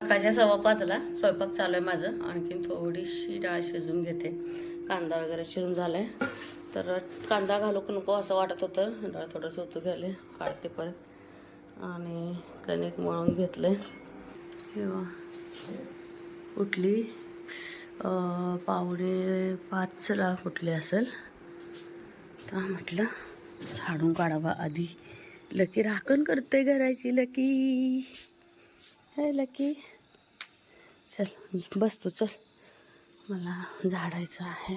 सकाळच्या सव्वा पाचला स्वयंपाक चालू आहे माझं. आणखीन थोडीशी डाळ शिजवून घेते. कांदा वगैरे चिरून झालाय. तर कांदा घालू नको असं वाटत होतं. डाळ थोडं सुतू घ्यायला. काढते परत. आणि कणिक मळून घेतलं किंवा उठली. पावणे पाचला उठली असेल. तर म्हटलं झाडून काढावा आधी. लकी राखण करते घराची लकी. हाय लकी चल बसतो चल. मला झाडायचं आहे.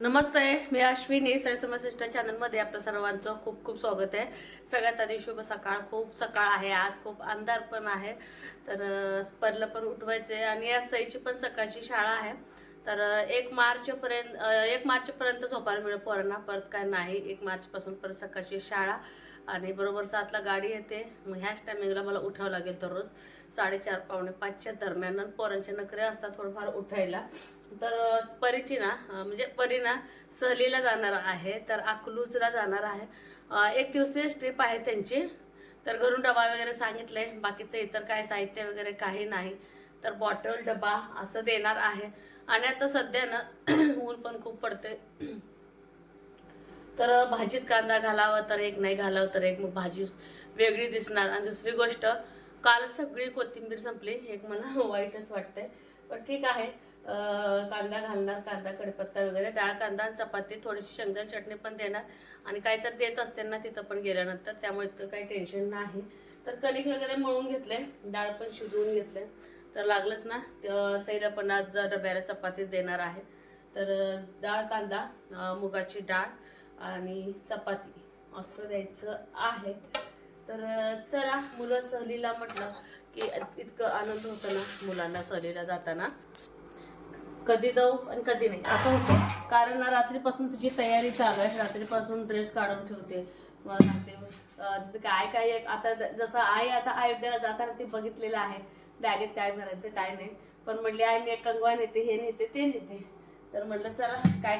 नमस्ते मी अश्विनी सरसमसिष्ट चॅनलमध्ये आपलं सर्वांचं खूप खूप स्वागत आहे. सगळ्यात आधी शुभ सकाळ. खूप सकाळ आहे आज खूप अंधार पण आहे. तर स्पर्ला पण उठवायचे आणि या सईची पण सकाळची शाळा आहे. तर एक मार्चपर्यंत एक मार्चपर्यंत झोपायला मिळेल पोरांना. परत काय नाही एक मार्चपासून परत सकाळची शाळा. आणि बरोबर सातला गाडी येते. मग ह्याच टायमिंगला मला उठावं लागेल दररोज. साडेचार पावणे पाचच्या दरम्यान पोरांच्या पोरांचे असतात थोडंफार उठायला. तर परीची ना म्हणजे परी ना सहलीला जाणार आहे तर अकलूजला जाणार आहे. एक दिवसीय ट्रिप आहे त्यांची. तर घरून डबा वगैरे सांगितले. बाकीचं इतर काय साहित्य वगैरे काही नाही. तर बॉटल डबा असं देणार आहे. आणि आता सध्या ना ऊन पण खूप पडते तर भाजीत कांदा घालावा तर एक नाही घालावं तर एक मग भाजी वेगळी दिसणार. आणि दुसरी गोष्ट काल सगळी कोथिंबीर संपली. एक मला वाईटच वाटतंय. पण ठीक आहे. कांदा घालणार कांदा कढीपत्ता वगैरे डाळ कांदा आणि चपाती थोडीशी शेंगदाण चटणी पण देणार. आणि काहीतरी देत असते ना तिथं पण गेल्यानंतर त्यामुळे इतकं काही टेन्शन नाही. तर कणिक वगैरे मळून घेतले डाळ पण शिजवून घेतले तर लागलंच ना. सैला पन्नास पण आज डब्याला चपातीच देणार आहे. तर डाळ कांदा मुगाची डाळ आणि चपाती असं द्यायचं आहे. तर चला मुलं सहलीला म्हटलं की इतकं आनंद होतं ना मुलांना सहलीला जाताना. कधी जाऊ आणि कधी नाही. असं होतं. कारण ना रात्रीपासून तिची तयारी चालू आहे. रात्रीपासून ड्रेस काढून ठेवते. मला सांगते तिचं काय काय आता जसं आई आता अयोध्येला जाताना ते बघितलेलं आहे. बॅगेत काय भरायचं काय नाही. पण म्हटली आई मी एक कंगवा नेते हे नेते ते नेते. तर म्हटलं चला काय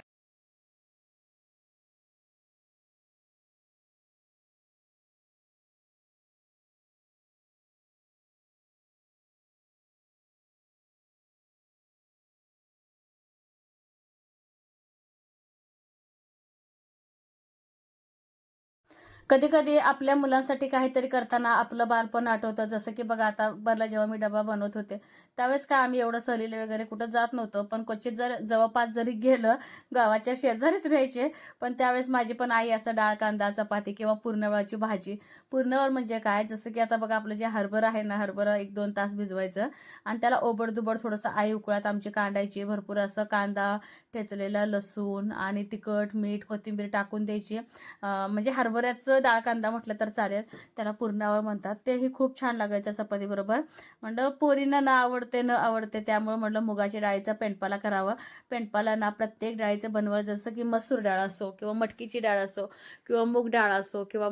कधी कधी आपल्या मुलांसाठी काहीतरी करताना आपलं बालपण आठवतं. जसं की बघा आता बरला जेव्हा मी डबा बनवत होते त्यावेळेस काय आम्ही एवढं सहलीला वगैरे कुठं जात नव्हतो पण क्वचित जर जवळपास जरी गेलं गावाच्या शेजारीच राहायचे पण त्यावेळेस माझी पण आई असं डाळ कांदा चपाती किंवा पूर्णवळाची भाजी पूर्णवळ म्हणजे काय? जसं की आता बघा आपलं जे हरभर आहे ना हरभरा एक दोन तास भिजवायचं आणि त्याला ओबडदुबड थोडंसं आई उकळात आमची कांडायची भरपूर असं कांदा ठेचलेला लसूण आणि तिखट मीठ कोथिंबीर टाकून द्यायची. म्हणजे हरभऱ्याचं डाळ कांदा म्हटलं तर चालेल त्याला पूर्णावर म्हणतात. तेही खूप छान लागायचं चपाती बरोबर म्हणलं पोरींना ना आवड आवडते न आवडते त्यामुळे म्हटलं मुगाच्या डाळीचा पेंडपाला करावं. पेंडपाला ना प्रत्येक डाळीचं बनवलं जसं की मसूर डाळ असो किंवा मटकीची डाळ असो किंवा मूग डाळ असो किंवा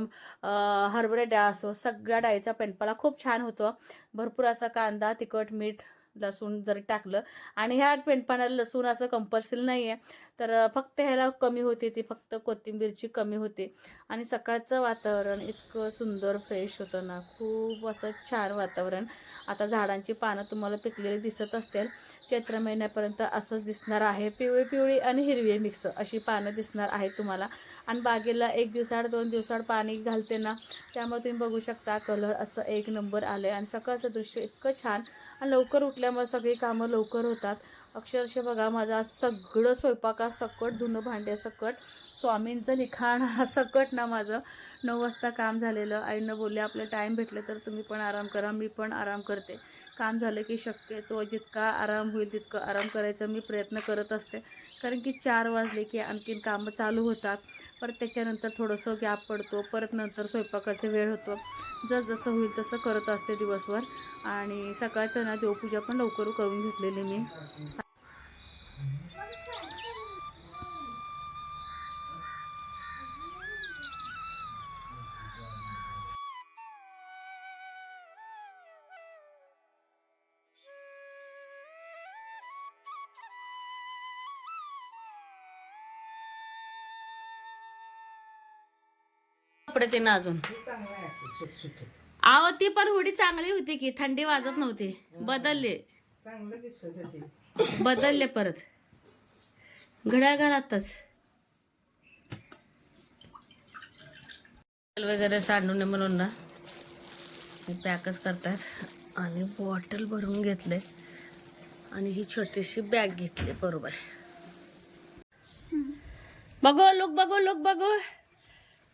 हरभरे डाळ असो सगळ्या डाळीचा पेंडपाला खूप छान होतो. भरपूर असा कांदा तिखट मीठ लसूण जर टाकलं आणि ह्या पेंडपाण्याला लसूण असं कंपल्सरी नाही आहे तर फक्त ह्याला कमी होते ती फक्त कोथिंबीरची कमी होते. आणि सकाळचं वातावरण इतकं सुंदर फ्रेश होतं ना खूप असं छान वातावरण. आता झाडांची पानं तुम्हाला पिकलेली दिसत असतील. चैत्र महिन्यापर्यंत असंच दिसणार आहे. पिवळी पिवळी आणि हिरवी मिक्स अशी पानं दिसणार आहे तुम्हाला. आणि बागेला एक दिवसाआड दोन दिवसाआड पाणी घालते ना त्यामुळे तुम्ही बघू शकता कलर असं एक नंबर आलं आहे आणि सकाळचं दृश्य इतकं छान. आणि लवकर उठल्यामुळे सगळी कामं लवकर होतात. अक्षरशः बघा माझा सगळं स्वयंपाका सकट धुणं भांड्या सकट. स्वामींचं लिखाण हा सकट ना माझं. नऊ वाजता काम झालेलं. आईनं बोलले आपलं टाईम भेटलं तर तुम्ही पण आराम करा मी पण आराम करते. काम झालं की शक्यतो जितका आराम होईल तितकं आराम करायचा मी प्रयत्न करत असते. कारण की चार वाजले की आणखीन कामं चालू होतात. परत त्याच्यानंतर थोडंसं गॅप पडतो. परत नंतर स्वयंपाकाचा वेळ होतो. जसं होईल तसं करत असते दिवसभर. आणि सकाळचं ना देवपूजा पण लवकर करून घेतलेली मी. कपडे ते ना अजून आहो ती पण हुडी चांगली होती की थंडी वाजत नव्हती. बदलले. बदलले परत. घड्याळ घरातच वगैरे सांडू नये म्हणून ना. पॅकच करतात. आणि बॉटल भरून घेतले आणि ही छोटीशी बॅग घेतली बरोबर. बघू लोक बघू लोक बघू.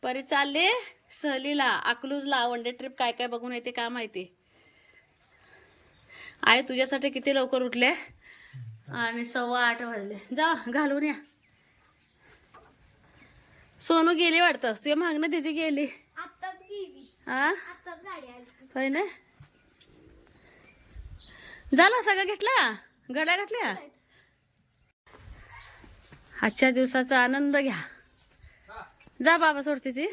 परी चालले सहलीला अकलूजला. वन डे ट्रिप काय काय बघून येते काय माहिती? आई तुझ्यासाठी किती लवकर उठले? आणि सव्वा आठ वाजले. जा घालून या. सोनू गेली वाटतं. तुझ्या मागणं दिदी गेली. हा होय ना? झालं सगळं घेतला? गड्या घातल्या. आजच्या दिवसाचा आनंद घ्या. जा बाबा सोडते ती.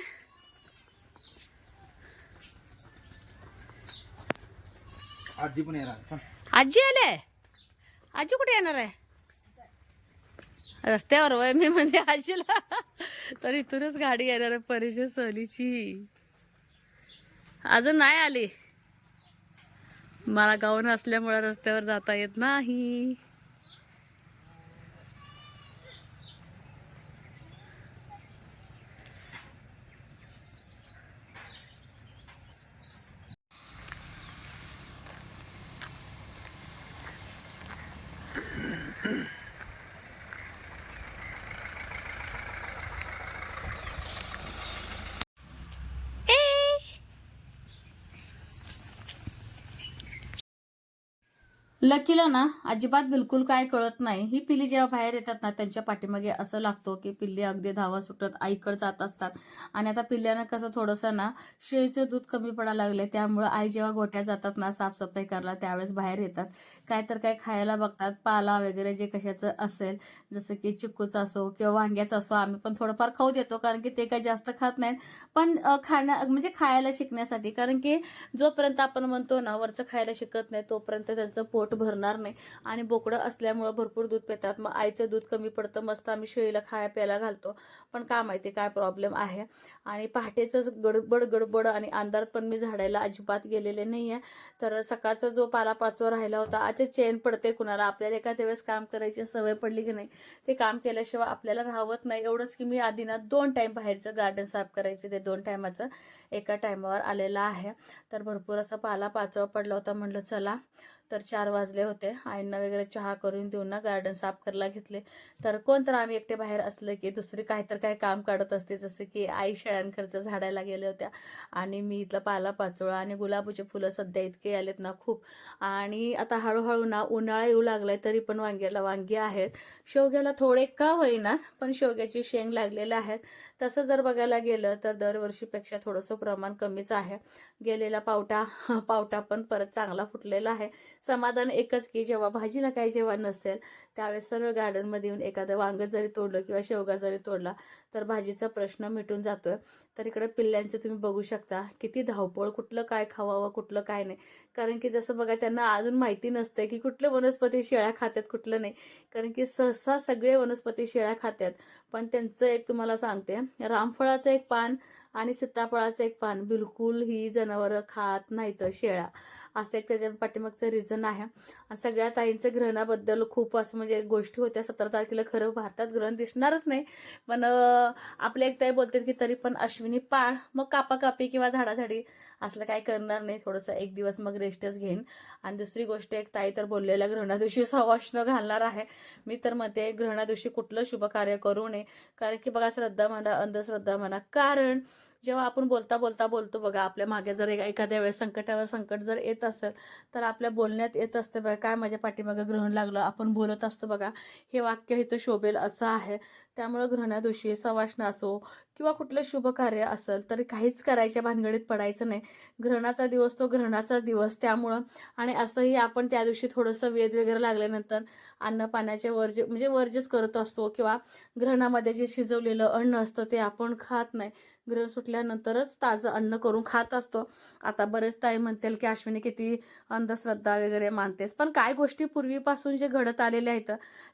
आजी पण येणार आजी आले? आजी कुठे येणार आहे? रस्त्यावर वय मी म्हणजे आजीला. तर इथूनच गाडी येणार आहे परिचय सहलीची अजून नाही आली. मला गाऊन असल्यामुळे रस्त्यावर जाता येत नाही. लकीला ना अजिबात बिलकुल काय कळत नाही. ही पिल्ली जेव्हा बाहेर येतात ना त्यांच्या पाठीमागे असं लागतो की पिल्ली अगदी धावा सुटत आईकडे जात असतात. आणि आता पिल्ल्यानं कसं थोडंसं ना शेळीचं दूध कमी पडायला लागले त्यामुळं आई जेव्हा गोट्या जातात ना साफसफाई करायला त्यावेळेस बाहेर येतात. काय तर काय खायला बघतात. पाला वगैरे जे कशाचं असेल जसं की चिक्कूचं असो किंवा वांग्याचं असो आम्ही पण थोडंफार खाऊ देतो कारण की ते काही जास्त खात नाहीत. पण खाण्या म्हणजे खायला शिकण्यासाठी कारण की जोपर्यंत आपण म्हणतो ना वरचं खायला शिकत नाही तोपर्यंत त्यांचं पोट पोट भरणार नाही. आणि बोकडं असल्यामुळं भरपूर दूध पितात. मग आईचं दूध कमी पडतं. मस्त आम्ही शेळीला खाया प्यायला घालतो. पण का माहिती काय प्रॉब्लेम आहे? आणि पहाटेचंच गडबड गडबड आणि अंधारात पण मी झाडायला अजिबात गेलेले नाही आहे तर सकाळचा जो पाला पाचवा राहिला होता आता चेन पडते कुणाला? आपल्याला एखाद्या वेळेस काम करायची सवय पडली की नाही? ते काम केल्याशिवाय आपल्याला राहत नाही. एवढंच की मी आधी ना दोन टाईम बाहेरचं गार्डन साफ करायचं. ते दोन टायमाचं एका टायमावर आलेलं आहे. तर भरपूर असा पाला पाचवा पडला होता. म्हणलं चला तर चार वाजले होते. आईंना वगैरे चहा करून देऊन ना गार्डन साफ करायला घेतले. तर कोण तर आम्ही एकटे बाहेर असलं की दुसरी काय तर काही काम काढत असते. जसं की आई शेळ्यांकडचं झाडायला गेल्या होत्या आणि मी इथलं पाला पाचोळा आणि गुलाबाचे फुलं सध्या इतके आलेत ना खूप. आणि आता हळूहळू ना उन्हाळा येऊ लागलाय तरी पण वांग्याला वांगी आहेत. शेवग्याला थोडे का होईना पण शेवग्याची शेंग लागलेले आहेत. तसं जर बघायला गेलं तर दरवर्षीपेक्षा थोडंसं प्रमाण कमीच आहे. गेलेला पावटा पावटा पण परत चांगला फुटलेला आहे. समाधान एकच की जेव्हा भाजीला काही जेव्हा नसेल त्यावेळेस सर्व गार्डनमध्ये येऊन एखादं वांगं जरी तोडलं किंवा शेवगा जरी तोडला तर भाजीचा प्रश्न मिटून जातोय. तर इकडे पिल्ल्यांचं तुम्ही बघू शकता किती धावपळ कुठलं काय खावावं कुठलं काय नाही. कारण की जसं बघा त्यांना अजून माहिती नसतं की कुठलं वनस्पती शेळ्या खात्यात कुठलं नाही. कारण की सहसा सगळे वनस्पती शेळ्या खात्यात. पण त्यांचं एक तुम्हाला सांगते रामफळाचं एक पान आणि सीताफळाचं एक पान बिलकुल ही जनावरं खात नाहीत शेळ्या. असं एक त्याच्या पाठीमागचं रिझन आहे. आणि सगळ्या ताईंचं ग्रहणाबद्दल खूप असं म्हणजे गोष्टी होत्या. सतरा तारखेला खरं भारतात ग्रहण दिसणारच नाही. पण आपले एक ताई बोलतात की तरी पण अश्विनी पाळ मग कापाकापी किंवा झाडाझाडी असलं काय करणार नाही. थोडंसं एक दिवस मग रेस्टच घेईन. आणि दुसरी गोष्ट एक ताई तर बोललेल्या ग्रहणा दिवशी सवाष्ण घालणार आहे. मी तर म्हणते ग्रहणा दिवशी कुठलं शुभ कार्य करू नये. कारण की बघा श्रद्धा म्हणा अंधश्रद्धा म्हणा. कारण जेव्हा आपण बोलता बोलता बोलतो बघा आपल्या मागे जर एखाद्या वेळेस संकटावर संकट जर येत असेल तर आपल्या बोलण्यात येत असते बघा काय माझ्या पाठीमागे ग्रहण लागलं आपण बोलत असतो बघा हे वाक्य इथं शोभेल असं आहे. त्यामुळं ग्रहणा दिवशी सवाष्ण असो किंवा कुठलं शुभ कार्य असेल तर काहीच करायच्या भानगडीत पडायचं नाही. ग्रहणाचा दिवस तो ग्रहणाचा दिवस त्यामुळं आणि असंही आपण त्या दिवशी थोडंसं वेद वगैरे लागल्यानंतर अन्न पाण्याचे वर्ज म्हणजे वर्जच करत असतो किंवा ग्रहणामध्ये जे शिजवलेलं अन्न असतं ते आपण खात नाही. ग्रहण सुटल्यानंतरच ताजं अन्न करून खात असतो. आता बरेच ताई म्हणतील की अश्विनी किती अंधश्रद्धा वगैरे मानतेस. पण काय गोष्टी पूर्वीपासून जे घडत आलेल्या आहेत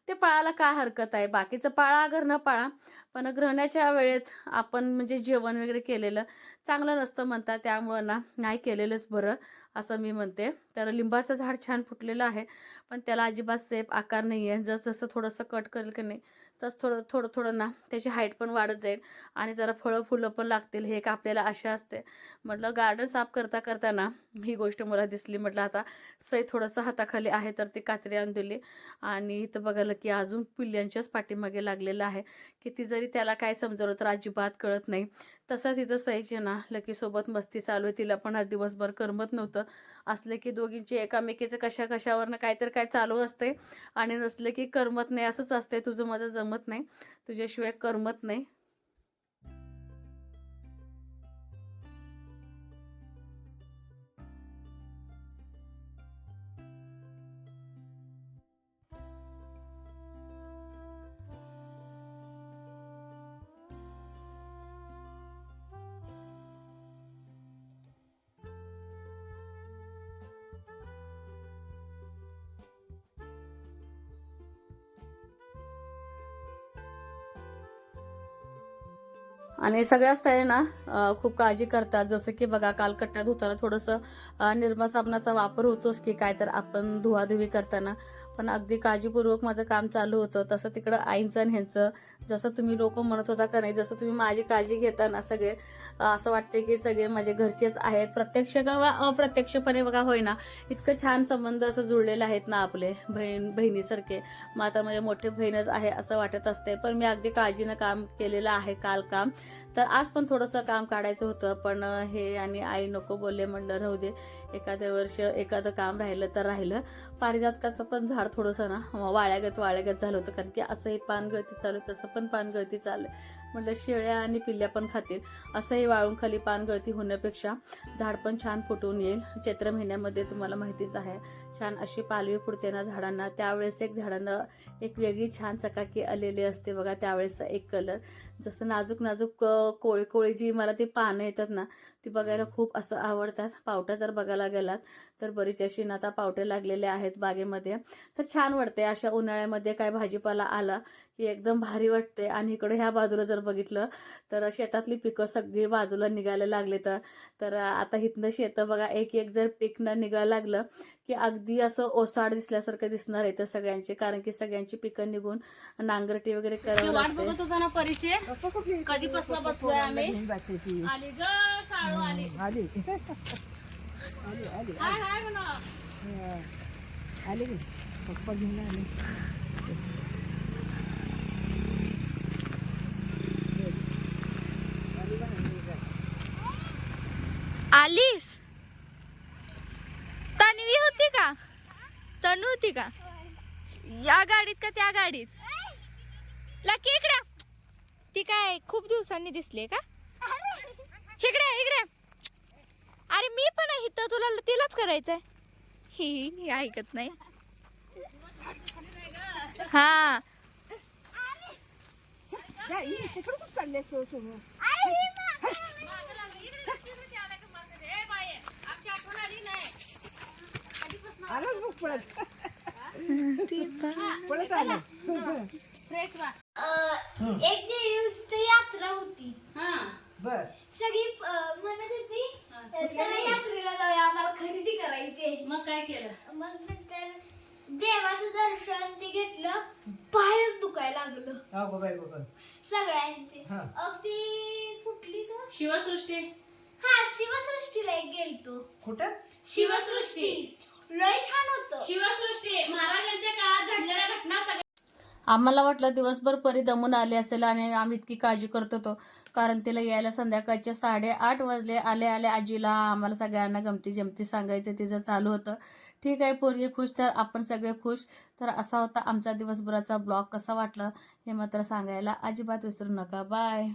ते पाळायला काय हरकत आहे? बाकीचं पाळा घर न पाळा. पण ग्रहणाच्या वेळेत आपण म्हणजे जेवण वगैरे केलेलं चांगलं नसतं म्हणतात त्यामुळं ना नाही केलेलंच बरं असं मी म्हणते. तर लिंबाचं झाड छान फुटलेलं आहे पण त्याला अजिबात सेफ आकार नाही आहे जसं जसं थोडंसं कट करेल की नाही तसं थोडं थोडं थोडं ना त्याची हाईट पण वाढत जाईल. आणि जरा फळं फुलं पण लागतील हे एक आपल्याला आशा असते. म्हटलं गार्डन साफ करता करताना ही गोष्ट मला दिसली. म्हटलं आता सई थोडंसं हाताखाली आहे तर ती कात्री आणून दिली. आणि इथं बघायला की अजून पिल्ल्यांच्याच पाठीमागे लागलेलं आहे. किती जरी त्याला काय समजवलं तर अजिबात कळत नाही. तसंच इथं सईची ना लकीसोबत मस्ती चालू आहे. तिला पण आज दिवसभर करमत नव्हतं. असले की दोघींची एकामेकीचं कशा कशावरनं काहीतरी काय चालू असते. आणि नसले की करमत नाही असंच असते तुझं माझं जमत नाही. तुझ्याशिवाय करमत नाही. आणि सगळ्याच ताई ना खूप काळजी करतात. जसं की बघा काल कट्टा धुताना थोडंसं निर्मा साबणाचा वापर होतोच की काय तर आपण धुवाधुवी करताना. पण अगदी काळजीपूर्वक माझं काम चालू होतं. तसं तिकडं आईंचं आणि ह्यांचं जसं तुम्ही लोक म्हणत होता का नाही जसं तुम्ही माझी काळजी घेता ना सगळे असं वाटते की सगळे माझे घरचेच आहेत. प्रत्यक्ष किंवा अप्रत्यक्षपणे बघा होईना. इतकं छान संबंध असं जुळलेले आहेत ना आपले बहीण बहिणीसारखे. मग आता म्हणजे मोठे बहीणच आहे असं वाटत असते पण मी अगदी काळजीनं काम केलेलं आहे काल काम. तर आज पण थोडंसं काम काढायचं होतं. पण हे आणि आई नको बोलले म्हणलं राहू दे. एखादं वर्ष एखादं काम राहिलं तर राहिलं. पारिजातकाचं पण झाड थोडंसं ना वाळ्यागत वाळ्यागत झालं होतं. कारण की असंही पानगळती चालू आहे, तसं पण पानगळती चालू आहे. म्हटलं शेळ्या आणि पिल्ल्या पण खातील. असंही वाळून खाली पानगळती होण्यापेक्षा झाड पण छान फुटून येईल. चैत्र महिन्यामध्ये तुम्हाला माहितीच आहे. छान अशी पालवी फुडते ना झाडांना. त्यावेळेस एक झाडांना एक वेगळी छान चकाकी आलेली असते बघा त्यावेळेस एक कलर जसं नाजूक नाजूक कोळी कोळी जी मला ती पानं येतात ना ती बघायला खूप असं आवडतात. पावट्या जर बघायला गेलात तर बरीच अशी ना आता पावटे लागलेले आहेत बागेमध्ये. तर छान वाटते अशा उन्हाळ्यामध्ये काय भाजीपाला आला की एकदम भारी वाटते आणि इकडे ह्या बाजूला जर बघितलं तर शेतातली पिकं सगळी बाजूला निघायला लागले तर तर आता इथनं शेतं बघा एक एक जर पीक न निघायला लागलं की अगदी असं ओसाड दिसल्यासारखं दिसणार आहे तर सगळ्यांचे कारण की सगळ्यांची पिकं निघून नांगरटी वगैरे करावं वाट बघत होता ना परिचय? कधीपासून बसलोय आम्ही? आली ग साळू आली. आली. आली आली. काय हाय म्हणा. आली पप्पा घेऊन आले. आलीस तन्वी होती का तनू होती का? या गाडीत का त्या गाडीत? लकी इकडे. ती काय खूप दिवसांनी दिसली का? इकडे इकडे. अरे मी पण आहे इथं. तुला तिलाच करायचंय. ही ही ऐकत नाही. हा. चालले फ्रेश वा एक दिवस यात्रा होती हा. बर सगळी अं, म्हणत होती चला यात्रेला जाऊया आम्हाला खरेदी करायची मग काय केलं मग नंतर देवाचं दर्शन ते घेतलं पायच दुखायला लागलं अगो गो? सगळ्यांचे हा. अगदी कुठली का शिवसृष्टी. हा शिवसृष्टीला एक गेलतो. कुठं? शिवसृष्टी. लय छान होत. शिवसृष्टी महाराजांच्या काळात घडलेल्या घटना सगळ्या आम्हाला वाटलं दिवसभर परी दमून आली असेल आणि आम्ही इतकी काळजी करत होतो. कारण तिला यायला संध्याकाळचे साडेआठ वाजले. आले आले आजीला आम्हाला सगळ्यांना गमती जमती सांगायचं. तिचं चालू होतं. ठीक आहे पोरगी खुश तर आपण सगळे खुश. तर असा होता आमचा दिवसभराचा ब्लॉग. कसा वाटला हे मात्र सांगायला अजिबात विसरू नका. बाय.